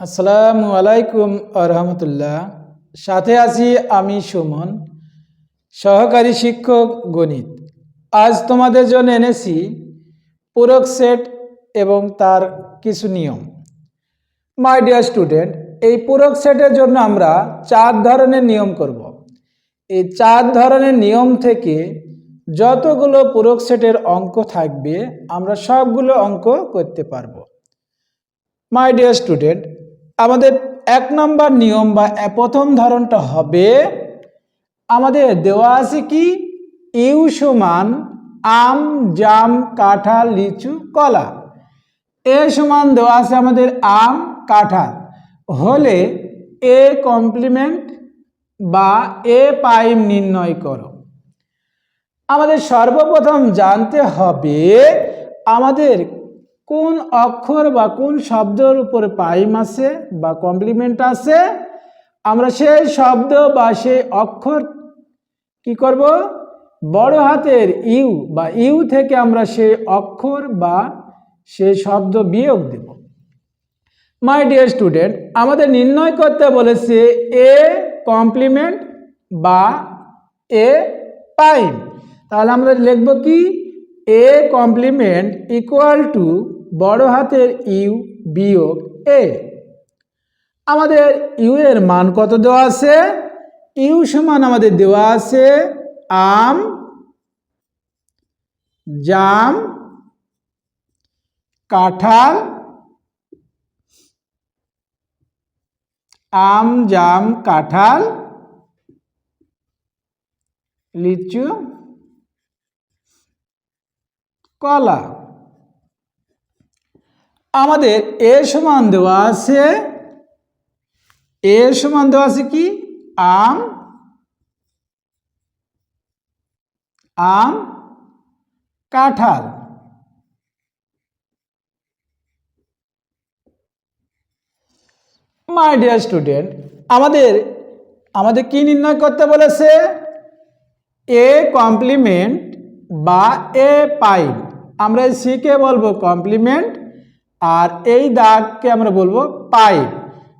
আসসালামু আলাইকুম রহমতুল্লাহ। সাথে আছি আমি সুমন, সহকারী শিক্ষক গণিত। আজ তোমাদের জন্য এনেছি পূরক সেট এবং তার কিছু নিয়ম। মাই ডিয়ার স্টুডেন্ট এই পূরক সেটের জন্য আমরা চার ধরনের নিয়ম করব। এই চার ধরনের নিয়ম থেকে যতগুলো পূরক সেটের অঙ্ক থাকবে, আমরা সবগুলো অঙ্ক করতে পারব। মাই ডিয়ার স্টুডেন্ট আমাদের এক নম্বর নিয়ম বা প্রথম ধরনটা হবে, আমাদের দেওয়া আছে কি? ইউ সমান আম, জাম, কাঁঠাল, লিচু, কলা। এ সমান দেওয়া আছে আমাদের আম, কাঁঠাল। হলে এ কমপ্লিমেন্ট বা এ পাইম নির্ণয় করো। আমাদের সর্বপ্রথম জানতে হবে, আমাদের কোন অক্ষর বা কোন শব্দের উপরে পাইম আছে বা কমপ্লিমেন্ট আছে? আমরা সেই শব্দ বা সেই অক্ষর কি করব? বড় হাতের ইউ বা ইউ থেকে আমরা সেই অক্ষর বা সেই শব্দ বিয়োগ দেব। মাই ডিয়ার স্টুডেন্ট আমাদের নির্ণয় করতে বলেছে এ কমপ্লিমেন্ট বা এ পাইম। তাহলে আমরা লিখব কি? এ কমপ্লিমেন্ট ইকুয়াল টু বড় হাতের ইউ বিয়োগ এ। আমাদের ইউ এর মান কত দেওয়া আছে? ইউ সমান আমাদের দেওয়া আছে আম, জাম, কাঁঠাল, আম, জাম, কাঁঠাল, লিচু, কলা। আমাদের এ সমান দেওয়া আছে, এ সমান দেওয়া আছে কি? আম আম, কাঁঠাল। মাই ডিয়ার স্টুডেন্ট আমাদের আমাদের কি নির্ণয় করতে বলেছে? এ কমপ্লিমেন্ট বা এ পাইম আমরা সিকে বলব কমপ্লিমেন্ট আর এই দাগকে আমরা বলব পাইপ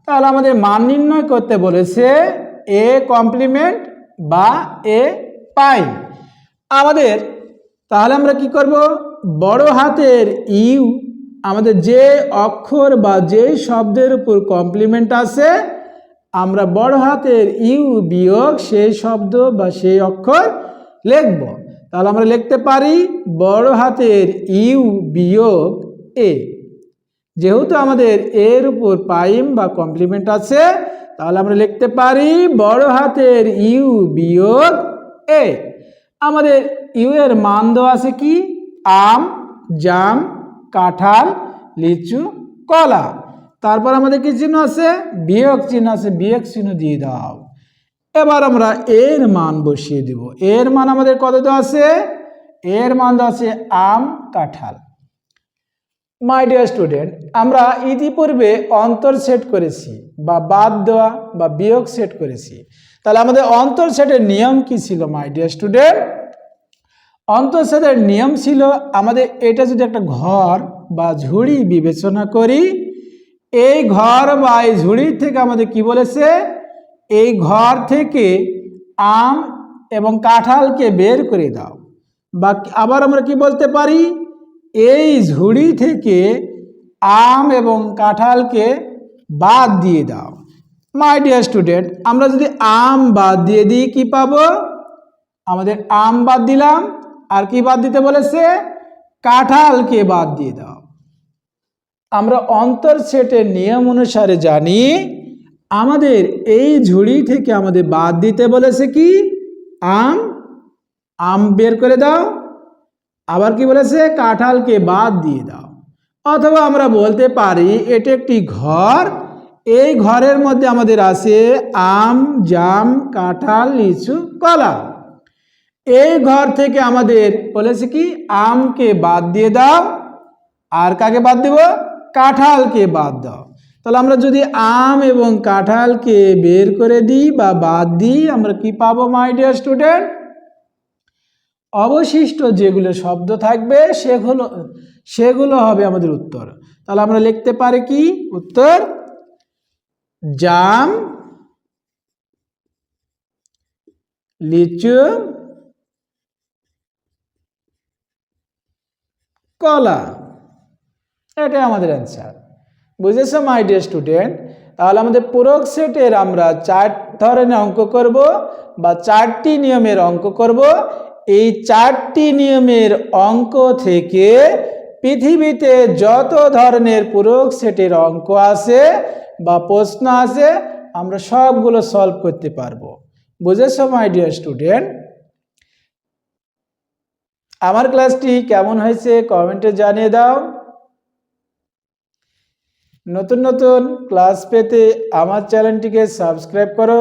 তাহলে আমাদের মান নির্ণয় করতে বলেছে এ কমপ্লিমেন্ট বা এ পাইপ আমাদের, তাহলে আমরা কি করব? বড় হাতের ইউ, আমাদের যে অক্ষর বা যে শব্দের উপর কমপ্লিমেন্ট আছে, আমরা বড় হাতের ইউ বিয়োগ সেই শব্দ বা সেই অক্ষর লিখব। তাহলে আমরা লিখতে পারি বড় হাতের ইউ বিয়োগ এ। যেহেতু আমাদের এর উপর পাইম বা কমপ্লিমেন্ট আছে, তাহলে আমরা লিখতে পারি বড় হাতের ইউ বিয়োগ এ। আমাদের ইউ এর মান দেওয়া আছে কি? আম, জাম, কাঁঠাল, লিচু, কলা। তারপর আমাদের কি চিহ্ন আছে? বিয়োগ চিহ্ন আছে, বিয়োগ চিহ্ন দিয়ে দাও। এবার আমরা এর মান বসিয়ে দিব। এর মান আমাদের কত দেওয়া আছে? এর মান দেওয়া আছে আম, কাঁঠাল। মাই ডিয়ার স্টুডেন্ট আমরা ইতিপূর্বে অন্তর সেট করেছি, বা বাদ দেওয়া, বা বিয়োগ সেট করেছি। তাহলে আমাদের অন্তর সেটের নিয়ম কি ছিল মাই ডিয়ার স্টুডেন্ট অন্তর সেটের নিয়ম ছিল, আমাদের এটা যদি একটা ঘর বা ঝুড়ি বিবেচনা করি, এই ঘর বা এই ঝুড়ির থেকে আমাদের কি বলেছে? এই ঘর থেকে আম এবং কাঁঠালকে বের করে দাও। বা আবার আমরা কি বলতে পারি? এই ঝুড়ি থেকে আম এবং কাঁঠালকে বাদ দিয়ে দাও। মাই ডিয়ার স্টুডেন্ট আমরা যদি আম বাদ দিয়ে দিই, কি পাবো? আমাদের আম বাদ দিলাম, আর কি বাদ দিতে বলেছে? কাঁঠালকে বাদ দিয়ে দাও। আমরা অন্তর সেটের নিয়ম অনুসারে জানি, আমাদের এই ঝুড়ি থেকে আমাদের বাদ দিতে বলেছে কি? আম। আম বের করে দাও। আবার কি বলেছে? কাঁঠালকে বাদ দিয়ে দাও। অথবা আমরা বলতে পারি, এটি একটি ঘর। এই ঘরের মধ্যে আমাদের আছে আম, জাম, কাঁঠাল, লিচু, কলা। এই ঘর থেকে আমাদের বলেছে কি? আমকে বাদ দিয়ে দাও। আর কাকে বাদ দেব? কাঁঠালকে বাদ দাও। তাহলে আমরা যদি আম এবং কাঁঠালকে বের করে দিই বা বাদ দিই, আমরা কি পাবো মাই ডিয়ার স্টুডেন্ট অবশিষ্ট যেগুলো শব্দ থাকবে, সেগুলো সেগুলো হবে আমাদের উত্তর। তাহলে আমরা লিখতে পারি কি? উত্তর, জাম, লিচু, কলা। এটা আমাদের অ্যান্সার বুঝেছ মাই ডিয়ার স্টুডেন্ট তাহলে আমাদের পূরক সেটের আমরা চার ধরনের অঙ্ক করব বা চারটি নিয়মের অঙ্ক করব। এই চারটি নিয়মের অঙ্ক থেকে পৃথিবীতে যত ধরনের পূরক সেটের অঙ্ক আছে বা প্রশ্ন আছে, আমরা সবগুলো সলভ করতে পারব। বুঝেছ মাই ডিয়ার স্টুডেন্ট আমার ক্লাসটি কেমন হয়েছে কমেন্টে জানিয়ে দাও। নতুন নতুন ক্লাস পেতে আমার চ্যানেলটিকে সাবস্ক্রাইব করো।